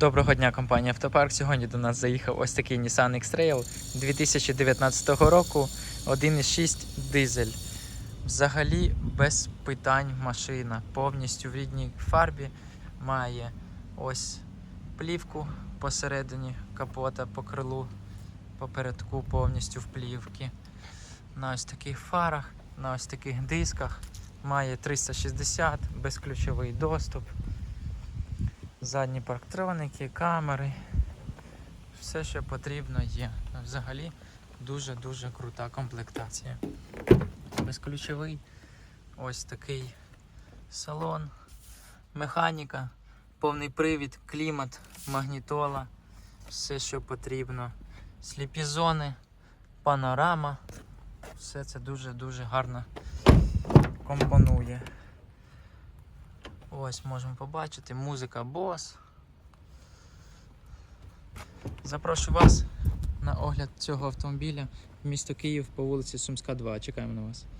Доброго дня, компанія Автопарк. Сьогодні до нас заїхав ось такий Nissan X-Trail 2019 року 1.6 дизель. Взагалі без питань машина. Повністю в рідній фарбі має ось плівку посередині капота по крилу, попередку повністю в плівки. На ось таких фарах, на ось таких дисках. Має 360, безключовий доступ. Задні парктроники, камери. Все, що потрібно є. Взагалі дуже-дуже крута комплектація. Безключовий ось такий салон, механіка, повний привід, клімат, магнітола, все, що потрібно. Сліпі зони, панорама. Все це дуже-дуже гарно компонує. Ось можемо побачити, музика Бос. Запрошую вас на огляд цього автомобіля в місто Київ по вулиці Сумська, 2. Чекаємо на вас.